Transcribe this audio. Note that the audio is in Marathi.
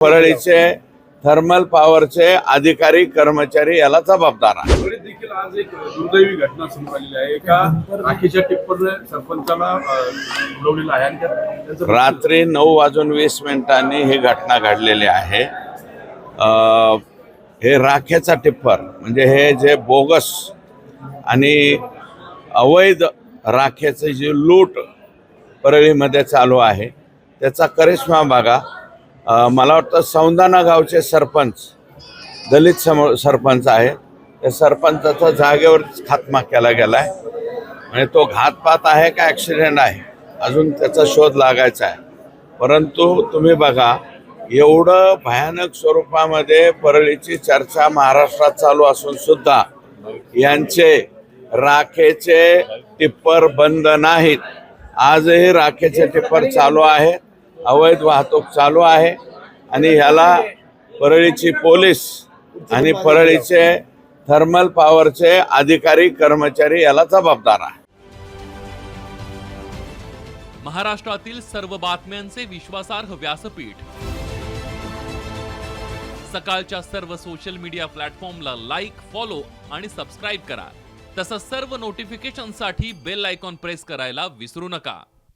परळीचे थर्मल पॉवरचे अधिकारी कर्मचारी याला जबाबदार आहे. परळीत देखील आज एक दुर्दैवी घटना समोर आलेली आहे एका राखीच्या टिप्परने सरपंचाला अं, उडवलेलं आहे आणि त्यात त्यांचं रात्री नऊ वाजून वीस मिनिटांनी ही घटना घडलेली आहे. अ, हे राखेचा टिप्पर म्हणजे हे जे बोगस आणि अवैध राखेचं जी लूट परळीमध्ये चालू आहे त्याचा करिश्मा बघा. मला वाटतं सौंदाना गावचे सरपंच दलित सम सरपंच आहे त्या सरपंचाचा जागेवर खात्मा केला गेला आहे म्हणजे तो घातपात आहे का ॲक्सिडेंट आहे? अजून त्याचा शोध लागायचा आहे. परंतु तुम्ही बघा एवढं भयानक स्वरूपामध्ये परळीची चर्चा महाराष्ट्रात चालू असून सुद्धा यांचे राखेचे टिप्पर बंद नाहीत. आजही राखेचे टिप्पर चालू आहेत. अवैध वाहतूक चालू आहे आणि ह्याला परळीची पोलीस आणि परळीचे थर्मल पॉवरचे अधिकारी कर्मचारी याला जबाबदार आहे. महाराष्ट्रातील सर्व बातम्यांचे विश्वासार्ह व्यासपीठ. सकाळच्या सर्व सोशल मीडिया प्लॅटफॉर्मला लाईक फॉलो आणि सबस्क्राईब करा. तसंच सर्व नोटिफिकेशनसाठी बेल आयकॉन प्रेस करायला विसरू नका.